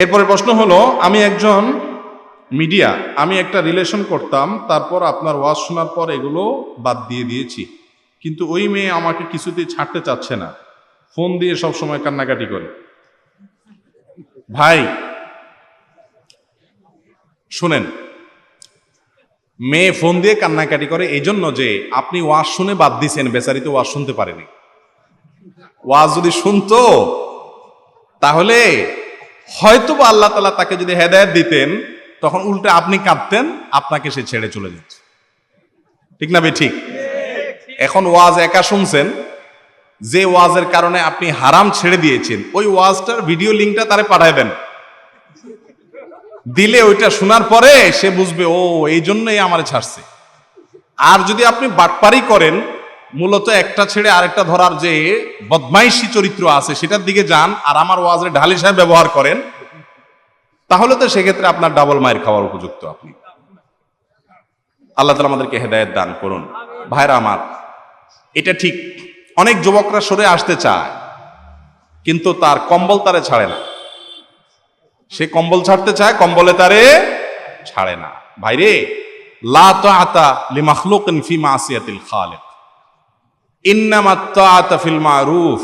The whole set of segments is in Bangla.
এরপরে প্রশ্ন হলো, আমি একজন মিডিয়া, আমি একটা রিলেশন করতাম, তারপর আপনার ওয়াজ শোনার পর এগুলো বাদ দিয়ে দিয়েছি। কিন্তু ওই মেয়ে আমাকে কিছুতেই ছাড়তে চাচ্ছে না। ফোন দিয়ে সব সময় কান্নাকাটি করে। ভাই, শুনেন, মেয়ে ফোন দিয়ে কান্নাকাটি করে এই জন্য যে আপনি ওয়াজ শুনে বাদ দিছেন, বেচারি তো ওয়াজ শুনতে পারেনি। ওয়াজ যদি শুনতো, তাহলে হয়তো বা আল্লাহ তালা তাকে যদি হেদায়ত দিতেন, তখন উল্টে আপনি কাঁদতেন, আপনাকে সে ছেড়ে চলে যাচ্ছে ঠিক না বে ঠিক। এখন ওয়াজ একা শুনছেন, যে ওয়াজের কারণে আপনি হারাম ছেড়ে দিয়েছেন, ওই ওয়াজটার ভিডিও লিঙ্কটা তারে পাঠায় দেন। দিলে ওইটা শোনার পরে সে বুঝবে, ও, এই জন্যই আমার ছাড়ছে। আর যদি আপনি বাটপারি করেন মূলত একটা ছেড়ে আরেকটা ধরার যে বদমাইশি চরিত্র আছে, সেটার দিকে যান আর আমার ওয়াজের ঢালি সাহেব ব্যবহার করেন, তাহলে তো সেক্ষেত্রে আপনার ডাবল মায়ের খাওয়ার উপযুক্ত আপনি। আল্লাহ তালা আমাদেরকে হেদায়ত দান করুন। ভাইরা আমার, এটা ঠিক, অনেক যুবকরা সরে আসতে চায়, কিন্তু তার কম্বল তারে ছাড়ে না। সে কম্বল ছাড়তে চায়, কম্বলে তারে ছাড়ে না। ভাইরে, লা তো তাআতা লিমাখলুকিন ফি মাসিয়াতিল খালিক। ইন্নামা তাআতা ফিল মারুফ।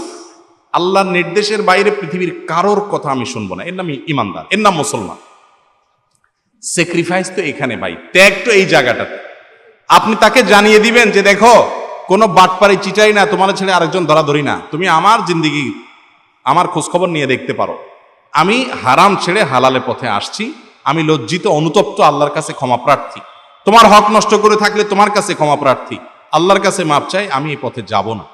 আল্লাহর নির্দেশের বাইরে পৃথিবীর কারোর কথা আমি শুনব না। এর নাম ইমানদার, এর নাম মুসলমান। স্যাক্রিফাইস তো এখানে ভাই, ত্যাগ তো এই জায়গাটাতে। আপনি তাকে জানিয়ে দিবেন যে দেখো, কোনো বাটপাড়ি চিটাই না, তোমার ছেড়ে আরেকজন ধরাধরি না। তুমি আমার জিন্দিগি, আমার খোঁজখবর নিয়ে দেখতে পারো। আমি হারাম ছেড়ে হালালে পথে আসছি। আমি লজ্জিত, অনুতপ্ত আল্লাহর কাছে ক্ষমা প্রার্থী। তোমার হক নষ্ট করে থাকলে তোমার কাছে ক্ষমা প্রার্থী। আল্লাহর কাছে মাপ চাই, আমি এই পথে যাব না।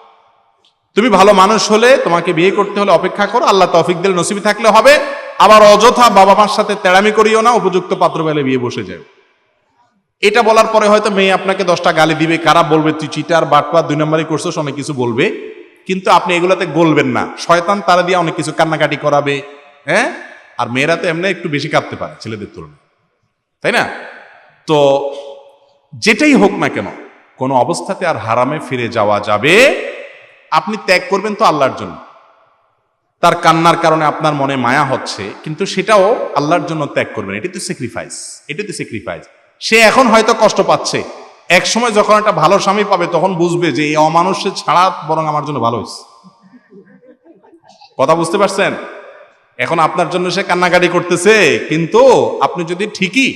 তুমি ভালো মানুষ হলে, তোমাকে বিয়ে করতে হলে অপেক্ষা করো, আল্লাহ তৌফিক দিল নসিবি থাকলে হবে। আবার অযথা বাবা মার সাথে তেড়ামি করিও না, উপযুক্ত পাত্র পেলে বিয়ে বসে যাও এটা বলার পরে হয়তো মেয়ে আপনাকে দশটা গালি দিবে কারা বলবে, তুই চিটার বাটপা দুই নম্বরই করছিস, অনেক কিছু বলবে। কিন্তু আপনি এগুলাতে গলবেন না। শয়তান তারা দিয়ে অনেক কিছু কান্নাকাটি করাবে হ্যাঁ? আর মেয়েরা তো এমনি একটু বেশি কাঁদতে পারে ছেলেদের তুলনায়। তাই না? তো যেটাই হোক না কেন কোনো অবস্থাতে আর হারামে ফিরে যাওয়া যাবে। আপনি ত্যাগ করবেন তো আল্লাহর জন্য। তার কান্নার কারণে আপনার মনে মায়া হচ্ছে, কিন্তু সেটাও আল্লাহর জন্য ত্যাগ করবেন। এটি তো স্যাক্রিফাইস এটি তো স্যাক্রিফাইস সে এখন হয়তো কষ্ট পাচ্ছে। এক সময় যখন একটা ভালো স্বামী পাবে, তখন বুঝবে যে এই অমানুষের ছাড়া বরং আমার জন্য ভালো হয়েছে। কথা বুঝতে পারছেন? এখন আপনার জন্য সে কান্নাকাটি করতেছে, কিন্তু আপনি যদি ঠিকই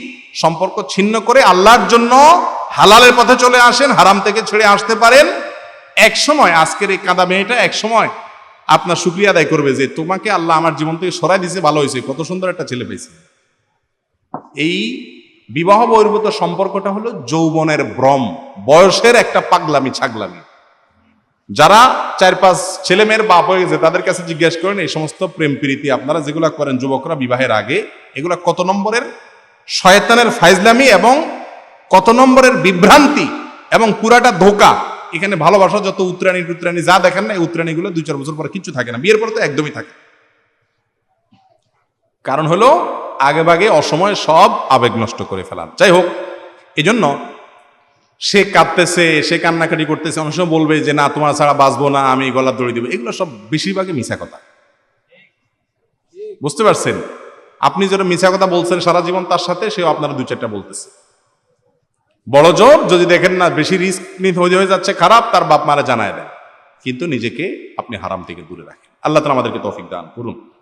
সম্পর্ক ছিন্ন করে আল্লাহর জন্য হালালের পথে চলে আসেন, হারাম থেকে ছেড়ে আসতে পারেন। এক সময়, আজকের এই কাদা মেয়েটা এক সময় আপনার শুক্রিয়া আদায় করবে যে, তোমাকে আল্লাহ আমার জীবন থেকে সরাই দিছে ভালো হয়েছে। কত সুন্দর একটা ছেলে পেয়েছে। এই বিবাহ বহির্ভূত সম্পর্কটা হলো যৌবনের ভ্রম, বয়সের একটা পাগলামি, ছাগলামি। যারা চার পাঁচ ছেলে মেয়ের বাপ হয়ে গেছে, তাদের কাছে জিজ্ঞেস করেন, এই সমস্ত প্রেম প্রীতি আপনারা যেগুলো করেন যুবকরা, বিবাহের আগে, এগুলো কত নম্বরের? শয়তানের ফাইজলামি এবং কত নম্বরের বিভ্রান্তি এবং পুরাটা ধোকা। এখানে ভালোবাসা যত উত্তরাণী টুত্রাণী যা দেখেন না, এই উত্তরাণীগুলো দুই চার বছর পরে কিচ্ছু থাকে না। বিয়ের পরে তো একদমই থাকে। কারণ হলো, আগে বাগে অসময়ে সব আবেগ নষ্ট করে ফেলান। যাই হোক এই জন্য সে কাঁদতেছে, সে কান্নাকাটি করতেছে, অনেক সময় বলবে যে, না, তোমার ছাড়া বাঁচবো না, আমি গলা দড়ি দেবো। এগুলো সব বেশিরভাগই মিশা কথা। বুঝতে পারছেন? আপনি যেটা মিশা কথা বলছেন সারা জীবন তার সাথে, সেও আপনারা দু চারটা বলতেছে। বড় জোর যদি দেখেন না, বেশি রিস্ক নিতে হয়ে যাচ্ছে, খারাপ, তার বাপ মারা জানায় দেন কিন্তু নিজেকে আপনি হারাম থেকে দূরে রাখেন। আল্লাহ তালা আমাদেরকে তৌফিক দান করুন।